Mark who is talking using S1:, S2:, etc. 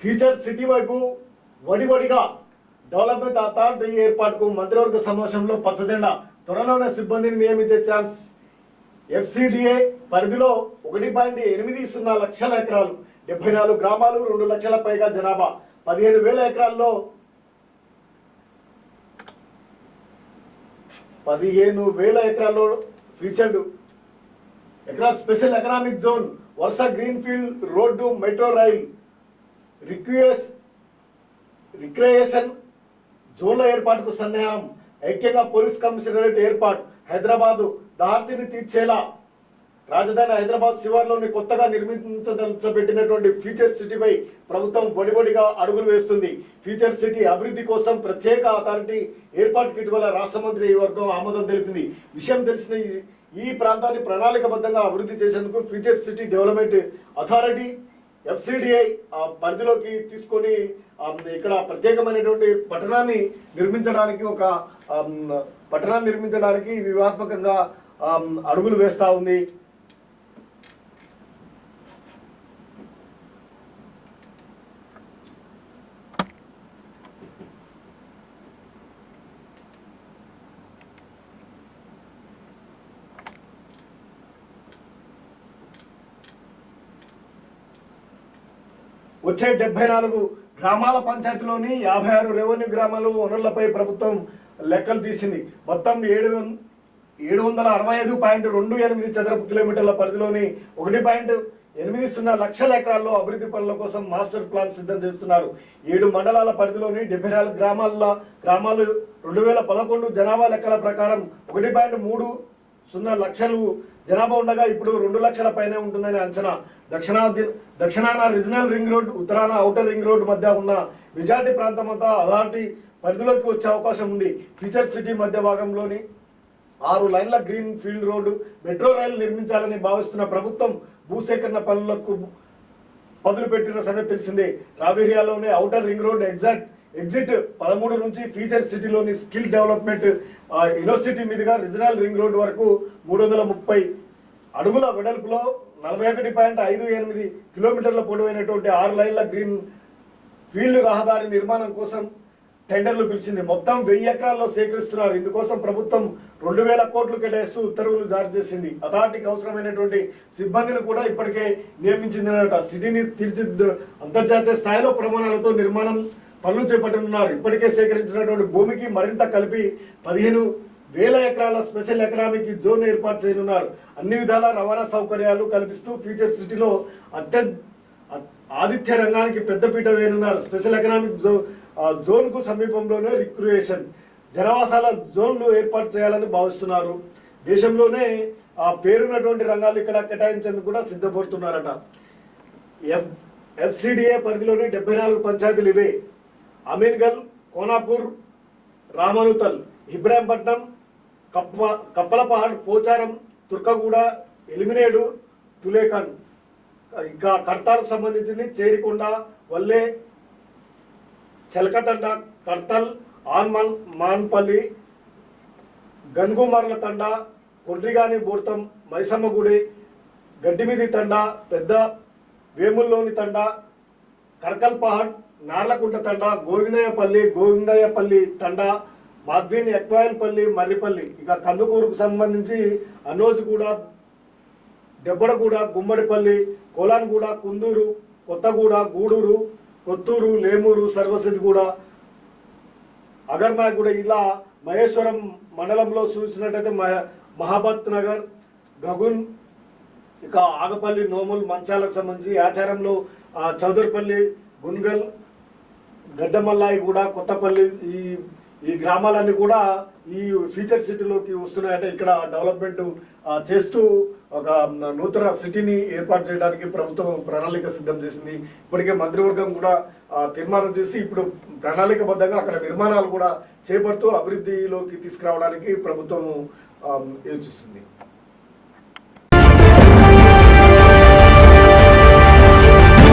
S1: Future city వైపు వడివడిగా development authority ఏర్పాటుకు మంత్రివర్గ సమావేశంలో పచ్చజెండా. త్వరలోనే సిబ్బందిని నియమించే ఛాన్స్. ఎఫ్సిడిఏ పరిధిలో ఒకటి పాయింట్ ఎనిమిది సున్నా లక్షల ఎకరాలు డెబ్బై నాలుగు గ్రామాలు రెండు లక్షల పైగా జనాభా. పదిహేను వేల ఎకరాల్లో పదిహేను వేల ఎకరాల్లో ఫీచర్డ్ ఎకరా స్పెషల్ ఎకనామిక్ జోన్ వరుస గ్రీన్ఫీల్డ్ రోడ్డు మెట్రో రైల్. రిక్వియస్ రిక్రియేషన్ జోన్ల ఏర్పాటుకు సందేహం ఐక్యంగా పోలీస్ కమిషనరేట్ ఏర్పాటు హైదరాబాదు దార్తిని తీర్చేలా. రాజధాని హైదరాబాద్ శివార్లోని కొత్తగా నిర్మించదలచబెట్టినటువంటి ఫ్యూచర్ సిటీపై ప్రభుత్వం బొడిబొడిగా అడుగులు వేస్తుంది. ఫ్యూచర్ సిటీ అభివృద్ధి కోసం ప్రత్యేక అథారిటీ ఏర్పాటుకి ఇటీవల రాష్ట్ర మంత్రి వర్గం ఆమోదం తెలిపింది. విషయం తెలిసిన ఈ- ఈ ప్రాంతాన్ని ప్రణాళికబద్ధంగా అభివృద్ధి చేసేందుకు future city development authority FCDI పరిధిలోకి తీసుకొని ఇక్కడ ప్రత్యేకమైనటువంటి పట్టణాన్ని నిర్మించడానికి ఒక పట్టణాన్ని నిర్మించడానికి వ్యూహాత్మకంగా అడుగులు వేస్తా ఉంది. వచ్చే డెబ్బై నాలుగు గ్రామాల పంచాయతీలోని యాభై ఆరు రెవెన్యూ గ్రామాలు వనరులపై ప్రభుత్వం లెక్కలు తీసింది. మొత్తం ఏడు వం- ఏడు వందల అరవై ఐదు పాయింట్ రెండు ఎనిమిది చదరపు కిలోమీటర్ల పరిధిలోని ఒకటి పాయింట్ ఎనిమిది సున్నా లక్షల ఎకరాల్లో అభివృద్ధి పనుల కోసం మాస్టర్ ప్లాన్ సిద్ధం చేస్తున్నారు. ఏడు మండలాల పరిధిలోని డెబ్బై నాలుగు గ్రామాల గ్రామాలు రెండు వేల పదకొండు జనాభా లెక్కల ప్రకారం ఒకటి పాయింట్ మూడు సున్నా లక్షలు జనాభా ఉండగా ఇప్పుడు రెండు లక్షల పైనే ఉంటుందని అంచనా. దక్షిణాది దక్షిణాన రీజనల్ రింగ్ రోడ్ ఉత్తరాన ఔటర్ రింగ్ రోడ్ మధ్య ఉన్న మెజార్టీ ప్రాంతం అంతా అథారిటీ పరిధిలోకి వచ్చే అవకాశం ఉంది. ఫీచర్ సిటీ మధ్య భాగంలోని ఆరు లైన్ల green field road metro rail నిర్మించాలని భావిస్తున్న ప్రభుత్వం భూసేకరణ పనులకు పదులు పెట్టిన సంగతి తెలిసిందే. రావేరియాలోనే outer ring road exact exit పదమూడు నుంచి ఫీచర్ సిటీలోని స్కిల్ డెవలప్మెంట్ యూనివర్సిటీ మీదుగా రిజనల్ రింగ్ రోడ్ వరకు మూడు వందల ముప్పై అడుగుల వెడల్పులో నలభై ఒకటి పాయింట్ ఐదు ఎనిమిది కిలోమీటర్ల పొడవైనటువంటి ఆరు లైన్ల గ్రీన్ ఫీల్డ్ రహదారి నిర్మాణం కోసం టెండర్లు పిలిచింది. మొత్తం వెయ్యి ఎకరాల్లో సేకరిస్తున్నారు. ఇందుకోసం ప్రభుత్వం రెండు వేల కోట్లు కేటాయిస్తూ ఉత్తర్వులు జారీ చేసింది. అథారిటీకి అవసరమైనటువంటి సిబ్బందిని కూడా ఇప్పటికే నియమించిందనట సిటీని తీర్చిదిద్దు అంతర్జాతీయ స్థాయిలో ప్రమాణాలతో నిర్మాణం పనులు చేపట్టనున్నారు. ఇప్పటికే సేకరించినటువంటి భూమికి మరింత కలిపి పదిహేను వేల ఎకరాల స్పెషల్ ఎకనామిక్ జోన్ ఏర్పాటు చేయనున్నారు. అన్ని విధాల రవాణా సౌకర్యాలు కల్పిస్తూ ఫ్యూచర్ సిటీలో అత్య ఆతిథ్య ఆదిత్య రంగానికి పెద్దపీట వేయనున్నారు. స్పెషల్ ఎకనామిక్ జో జోన్కు సమీపంలోనే రిక్రియేషన్ జనవాసాల జోన్లు ఏర్పాటు చేయాలని భావిస్తున్నారు. దేశంలోనే ఆ పేరున్నటువంటి రంగాలు ఇక్కడ కేటాయించేందుకు కూడా సిద్ధపడుతున్నారట. ఎఫ్ ఎఫ్సిడిఏ పరిధిలోని డెబ్బై నాలుగు పంచాయతీలు ఇవే. అమీన్గల్ కోనాపూర్ రామానుతల్ ఇబ్రాహీంపట్నం కప్ప కప్పలపహాడ్ పోచారం తుర్కగూడ ఎలిమినేడు తులేఖన్ ఇంకా కర్తాలకు సంబంధించింది చేరికొండ వల్లే చెలకతండ కర్తల్ ఆన్మల్ మాన్పల్లి గన్గుమర్ల తండ కొండ్రిగాని బూర్తం మైసమ్మ గుడి గడ్డిమిది తండ పెద్ద వేముల్లోని తండ కడకల్ పహాడ్ నార్లకుంట తండ గోవిందయ్యపల్లి గోవిందయ్యపల్లి తండ మాధ్వీన్ ఎక్వాయిల్పల్లి మర్రిపల్లి. ఇక కందుకూరుకు సంబంధించి అనోజ్గూడ దెబ్బడగూడ గుమ్మడిపల్లి కోలాన్గూడ కుందూరు కొత్తగూడ గూడూరు కొత్తూరు లేమూరు సర్వసిద్ధిగూడ అగర్మాయగూడ ఇలా మహేశ్వరం మండలంలో చూసినట్టయితే మహ- మహాబత్ నగర్ గగున్ ఇక ఆగపల్లి నోముల్ మంచాలకు సంబంధించి ఆచారంలో చౌదరిపల్లి గున్గల్ గడ్డమల్లాయి కూడా కొత్తపల్లి ఈ ఈ గ్రామాలన్నీ కూడా ఈ ఫ్యూచర్ సిటీలోకి వస్తున్నాయంటే ఇక్కడ డెవలప్మెంట్ చేస్తూ ఒక నూతన సిటీని ఏర్పాటు చేయడానికి ప్రభుత్వం ప్రణాళిక సిద్ధం చేసింది. ఇప్పటికే మంత్రివర్గం కూడా తీర్మానం చేసి ఇప్పుడు ప్రణాళికబద్ధంగా అక్కడ నిర్మాణాలు కూడా చేపడుతూ అభివృద్ధిలోకి తీసుకురావడానికి ప్రభుత్వం యోచిస్తుంది.